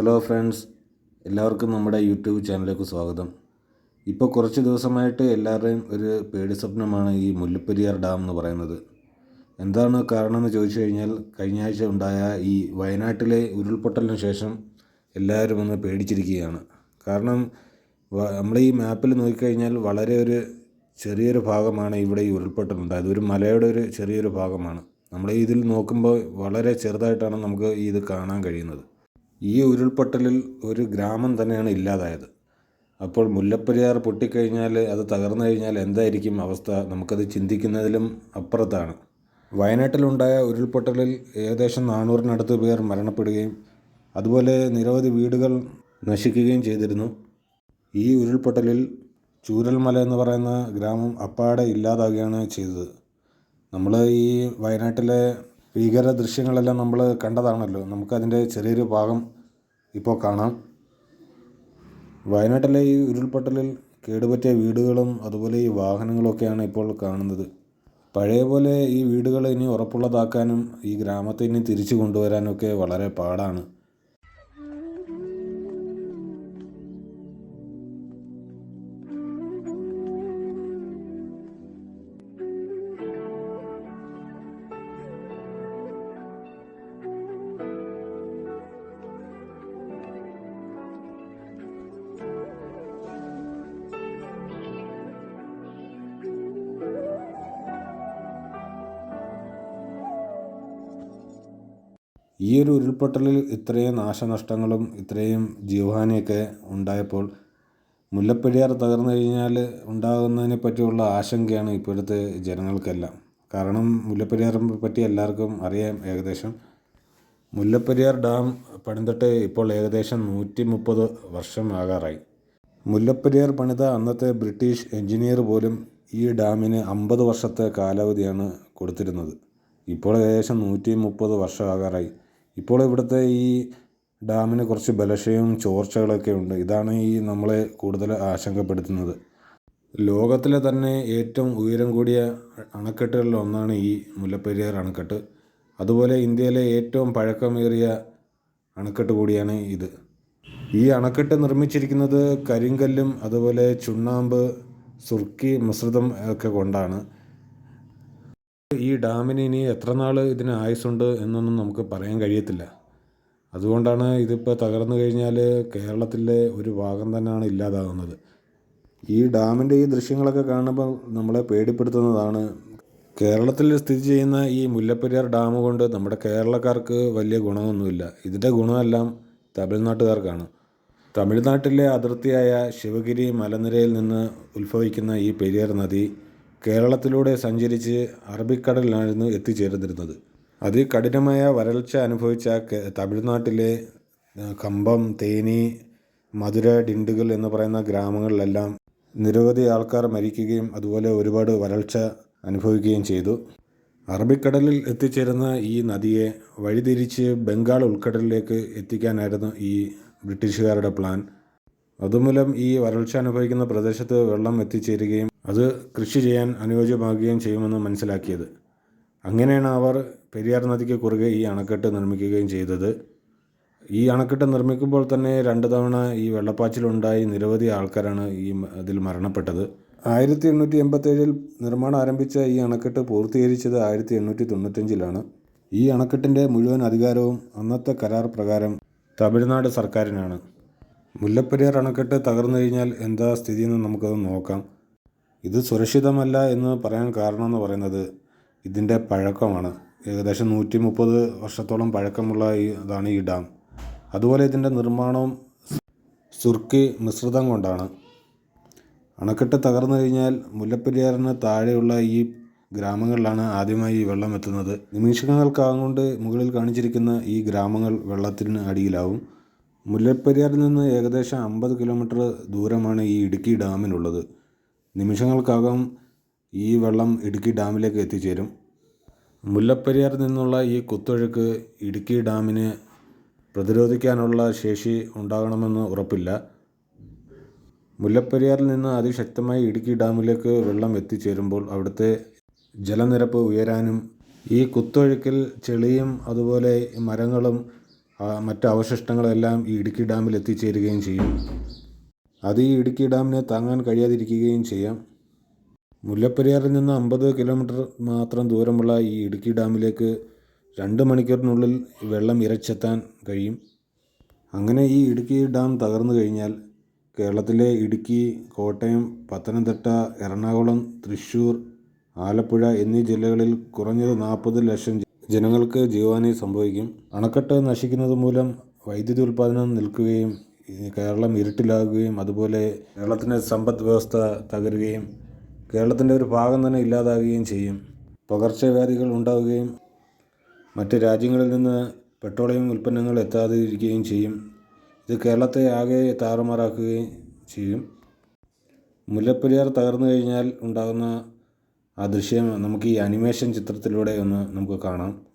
Hello friends എല്ലാവർക്കും നമ്മുടെ YouTube ചാനലിലേക്ക് സ്വാഗതം. ഇപ്പോൾ കുറച്ച് ദിവസമായിട്ട് എല്ലാവരുടെയും ഒരു പേടി സ്വപ്നമാണ് ഈ മുല്ലപ്പെരിയാർ ഡാം എന്ന് പറയുന്നത്. എന്താണ് കാരണം എന്ന് ചോദിച്ചു കഴിഞ്ഞാൽ കഴിഞ്ഞ ആഴ്ച ഉണ്ടായ ഈ വയനാട്ടിലെ ഉരുൾപൊട്ടലിന് ശേഷം എല്ലാവരും ഒന്ന് പേടിച്ചിരിക്കുകയാണ്. കാരണം നമ്മൾ ഈ മാപ്പിൽ നോക്കിക്കഴിഞ്ഞാൽ വളരെ ഒരു ചെറിയൊരു ഭാഗമാണ് ഇവിടെ ഈ ഉരുൾപൊട്ടലുണ്ടായത് ഒരു മലയുടെ ഒരു ചെറിയൊരു ഭാഗമാണ്. നമ്മൾ ഇതിൽ നോക്കുമ്പോൾ വളരെ ചെറുതായിട്ടാണ് നമുക്ക് ഇത് കാണാൻ കഴിയുന്നത്. ഈ ഉരുൾപൊട്ടലിൽ ഒരു ഗ്രാമം തന്നെയാണ് ഇല്ലാതായത്. അപ്പോൾ മുല്ലപ്പെരിയാർ പൊട്ടിക്കഴിഞ്ഞാൽ അത് തകർന്നു കഴിഞ്ഞാൽ എന്തായിരിക്കും അവസ്ഥ? നമുക്കത് ചിന്തിക്കുന്നതിലും അപ്പുറത്താണ്. വയനാട്ടിലുണ്ടായ ഉരുൾപൊട്ടലിൽ ഏകദേശം നാനൂറിനടുത്ത് പേർ മരണപ്പെടുകയും അതുപോലെ നിരവധി വീടുകൾ നശിക്കുകയും ചെയ്തിരുന്നു. ഈ ഉരുൾപൊട്ടലിൽ ചൂരൽമല എന്ന് പറയുന്ന ഗ്രാമം അപ്പാടെ ഇല്ലാതാകുകയാണ് ചെയ്തത്. നമ്മൾ ഈ വയനാട്ടിലെ ഭീകര ദൃശ്യങ്ങളെല്ലാം നമ്മൾ കണ്ടതാണല്ലോ. നമുക്കതിന്റെ ചെറിയൊരു ഭാഗം ഇപ്പോൾ കാണാം. വയനാട്ടിലെ ഈ ഉരുൾപൊട്ടലിൽ കേടുപറ്റിയ വീടുകളും അതുപോലെ ഈ വാഹനങ്ങളൊക്കെയാണ് ഇപ്പോൾ കാണുന്നത്. പഴയ പോലെ ഈ വീടുകൾ ഇനി ഉറപ്പുള്ളതാക്കാനും ഈ ഗ്രാമത്തെ ഇനി തിരിച്ചു കൊണ്ടുവരാനൊക്കെ വളരെ പാടാണ്. ഈ ഒരു ഉരുൾപൊട്ടലിൽ ഇത്രയും നാശനഷ്ടങ്ങളും ഇത്രയും ജീവഹാനിയൊക്കെ ഉണ്ടായപ്പോൾ മുല്ലപ്പെരിയാർ തകർന്നു കഴിഞ്ഞാൽ ഉണ്ടാകുന്നതിനെ പറ്റിയുള്ള ആശങ്കയാണ് ഇപ്പോഴത്തെ ജനങ്ങൾക്കെല്ലാം. കാരണം മുല്ലപ്പെരിയാറിനെ പറ്റി എല്ലാവർക്കും അറിയാം ഏകദേശം. മുല്ലപ്പെരിയാർ ഡാം പണിതിട്ട് ഇപ്പോൾ ഏകദേശം നൂറ്റി മുപ്പത് വർഷം ആകാറായി മുല്ലപ്പെരിയാർ പണിത അന്നത്തെ ബ്രിട്ടീഷ് എഞ്ചിനീയർ പോലും ഈ ഡാമിന് അമ്പത് വർഷത്തെ കാലാവധിയാണ് കൊടുത്തിരുന്നത്. ഇപ്പോൾ ഏകദേശം നൂറ്റി മുപ്പത് വർഷമാകാറായി. ഇപ്പോൾ ഇവിടുത്തെ ഈ ഡാമിന് കുറച്ച് ബലക്ഷയവും ചോർച്ചകളൊക്കെ ഉണ്ട്. ഇതാണ് ഈ നമ്മളെ കൂടുതൽ ആശങ്കപ്പെടുത്തുന്നത്. ലോകത്തിലെ തന്നെ ഏറ്റവും ഉയരം കൂടിയ അണക്കെട്ടുകളിൽ ഒന്നാണ് ഈ മുല്ലപ്പെരിയാർ അണക്കെട്ട്. അതുപോലെ ഇന്ത്യയിലെ ഏറ്റവും പഴക്കമേറിയ അണക്കെട്ട് കൂടിയാണ് ഇത്. ഈ അണക്കെട്ട് നിർമ്മിച്ചിരിക്കുന്നത് കരിങ്കല്ലും അതുപോലെ ചുണ്ണാമ്പ് സുർക്കി മിശ്രിതം ഒക്കെ കൊണ്ടാണ്. ഈ ഡാമിന് ഇനി എത്ര നാൾ ഇതിന് ആയുസ്സുണ്ട് എന്നൊന്നും നമുക്ക് പറയാൻ കഴിയത്തില്ല. അതുകൊണ്ടാണ് ഇതിപ്പോൾ തകർന്നു കഴിഞ്ഞാൽ കേരളത്തിലെ ഒരു ഭാഗം തന്നെയാണ് ഇല്ലാതാകുന്നത്. ഈ ഡാമിന്റെ ഈ ദൃശ്യങ്ങളൊക്കെ കാണുമ്പോൾ നമ്മളെ പേടിപ്പെടുത്തുന്നതാണ്. കേരളത്തിൽ സ്ഥിതി ചെയ്യുന്ന ഈ മുല്ലപ്പെരിയാർ ഡാം കൊണ്ട് നമ്മുടെ കേരളക്കാർക്ക് വലിയ ഗുണമൊന്നുമില്ല. ഇതിന്റെ ഗുണമെല്ലാം തമിഴ്നാട്ടുകാർക്കാണ്. തമിഴ്നാട്ടിലെ അതിർത്തിയായ ശിവഗിരി മലനിരയിൽ നിന്ന് ഉത്ഭവിക്കുന്ന ഈ പെരിയാർ നദി കേരളത്തിലൂടെ സഞ്ചരിച്ച് അറബിക്കടലിലായിരുന്നു എത്തിച്ചേർന്നിരുന്നത്. അതികഠിനമായ വരൾച്ച അനുഭവിച്ച തമിഴ്നാട്ടിലെ കമ്പം തേനി മധുര ഡിണ്ടുകൾ എന്ന് പറയുന്ന ഗ്രാമങ്ങളിലെല്ലാം നിരവധി ആൾക്കാർ മരിക്കുകയും അതുപോലെ ഒരുപാട് വരൾച്ച അനുഭവിക്കുകയും ചെയ്തു. അറബിക്കടലിൽ എത്തിച്ചേരുന്ന ഈ നദിയെ വഴിതിരിച്ച് ബംഗാൾ ഉൾക്കടലിലേക്ക് എത്തിക്കാനായിരുന്നു ഈ ബ്രിട്ടീഷുകാരുടെ പ്ലാൻ. അതുമൂലം ഈ വരൾച്ച അനുഭവിക്കുന്ന പ്രദേശത്ത് വെള്ളം എത്തിച്ചേരുകയും അത് കൃഷി ചെയ്യാൻ അനുയോജ്യമാകുകയും ചെയ്യുമെന്ന് മനസ്സിലാക്കിയത്. അങ്ങനെയാണ് അവർ പെരിയാർ നദിക്ക് കുറുകെ ഈ അണക്കെട്ട് നിർമ്മിക്കുകയും ചെയ്തത്. ഈ അണക്കെട്ട് നിർമ്മിക്കുമ്പോൾ തന്നെ രണ്ട് തവണ ഈ വെള്ളപ്പാച്ചിലുണ്ടായി നിരവധി ആൾക്കാരാണ് ഈ അതിൽ മരണപ്പെട്ടത്. ആയിരത്തി എണ്ണൂറ്റി എൺപത്തേഴിൽ നിർമ്മാണം ആരംഭിച്ച ഈ അണക്കെട്ട് പൂർത്തീകരിച്ചത് ആയിരത്തി എണ്ണൂറ്റി തൊണ്ണൂറ്റഞ്ചിലാണ് ഈ അണക്കെട്ടിന്റെ മുഴുവൻ അധികാരവും അന്നത്തെ കരാർ പ്രകാരം തമിഴ്നാട് സർക്കാരിനാണ്. മുല്ലപ്പെരിയാർ അണക്കെട്ട് തകർന്നു കഴിഞ്ഞാൽ എന്താ സ്ഥിതി എന്ന് നമുക്കത് നോക്കാം. ഇത് സുരക്ഷിതമല്ല എന്ന് പറയാൻ കാരണം എന്ന് പറയുന്നത് ഇതിന്റെ പഴക്കമാണ്. ഏകദേശം നൂറ്റി മുപ്പത് വർഷത്തോളം പഴക്കമുള്ള ഈ ഇതാണ് ഈ ഡാം. അതുപോലെ ഇതിന്റെ നിർമ്മാണവും സുർക്കി മിശ്രിതം കൊണ്ടാണ്. അണക്കെട്ട് തകർന്നു കഴിഞ്ഞാൽ മുല്ലപ്പെരിയാറിന് താഴെയുള്ള ഈ ഗ്രാമങ്ങളിലാണ് ആദ്യമായി ഈ വെള്ളം എത്തുന്നത്. നിമിഷങ്ങൾക്കാകും കൊണ്ട് മുകളിൽ കാണിച്ചിരിക്കുന്ന ഈ ഗ്രാമങ്ങൾ വെള്ളത്തിന് അടിയിലാവും. മുല്ലപ്പെരിയാറിൽ നിന്ന് ഏകദേശം അമ്പത് കിലോമീറ്റർ ദൂരമാണ് ഈ ഇടുക്കി ഡാമിനുള്ളത്. നിമിഷങ്ങൾക്കകം ഈ വെള്ളം ഇടുക്കി ഡാമിലേക്ക് എത്തിച്ചേരും. മുല്ലപ്പെരിയാറിൽ നിന്നുള്ള ഈ കുത്തൊഴുക്ക് ഇടുക്കി ഡാമിന് പ്രതിരോധിക്കാനുള്ള ശേഷി ഉണ്ടാകണമെന്ന് ഉറപ്പില്ല. മുല്ലപ്പെരിയാറിൽ നിന്ന് അതിശക്തമായി ഇടുക്കി ഡാമിലേക്ക് വെള്ളം എത്തിച്ചേരുമ്പോൾ അവിടുത്തെ ജലനിരപ്പ് ഉയരാനും ഈ കുത്തൊഴുക്കിൽ ചെളിയും അതുപോലെ മരങ്ങളും മറ്റു അവശിഷ്ടങ്ങളെല്ലാം ഈ ഇടുക്കി ഡാമിൽ എത്തിച്ചേരുകയും ചെയ്യും. അത് ഈ ഇടുക്കി ഡാമിനെ താങ്ങാൻ കഴിയാതിരിക്കുകയും ചെയ്യാം. മുല്ലപ്പെരിയാറിൽ നിന്ന് അമ്പത് കിലോമീറ്റർ മാത്രം ദൂരമുള്ള ഈ ഇടുക്കി ഡാമിലേക്ക് രണ്ട് മണിക്കൂറിനുള്ളിൽ വെള്ളം ഇരച്ചെത്താൻ കഴിയും. അങ്ങനെ ഈ ഇടുക്കി ഡാം തകർന്നു കഴിഞ്ഞാൽ കേരളത്തിലെ ഇടുക്കി കോട്ടയം പത്തനംതിട്ട എറണാകുളം തൃശ്ശൂർ ആലപ്പുഴ എന്നീ ജില്ലകളിൽ കുറഞ്ഞത് നാൽപ്പത് ലക്ഷം ജനങ്ങൾക്ക് ജീവാനി സംഭവിക്കും. അണക്കെട്ട് നശിക്കുന്നത് മൂലം വൈദ്യുതി ഉൽപ്പാദനം നിൽക്കുകയും കേരളം ഇരുട്ടിലാകുകയും അതുപോലെ കേരളത്തിന്റെ സമ്പദ് വ്യവസ്ഥ തകരുകയും കേരളത്തിന്റെ ഒരു ഭാഗം തന്നെ ഇല്ലാതാകുകയും ചെയ്യും. പകർച്ചവ്യാധികൾ ഉണ്ടാവുകയും മറ്റ് രാജ്യങ്ങളിൽ നിന്ന് പെട്രോളിയം ഉൽപ്പന്നങ്ങൾ എത്താതിരിക്കുകയും ചെയ്യും. ഇത് കേരളത്തെ ആകെ താറുമാറാക്കുകയും ചെയ്യും. മുല്ലപ്പെരിയാർ തകർന്നു കഴിഞ്ഞാൽ ഉണ്ടാകുന്ന ആ ദൃശ്യം നമുക്ക് ഈ അനിമേഷൻ ചിത്രത്തിലൂടെ ഒന്ന് നമുക്ക് കാണാം.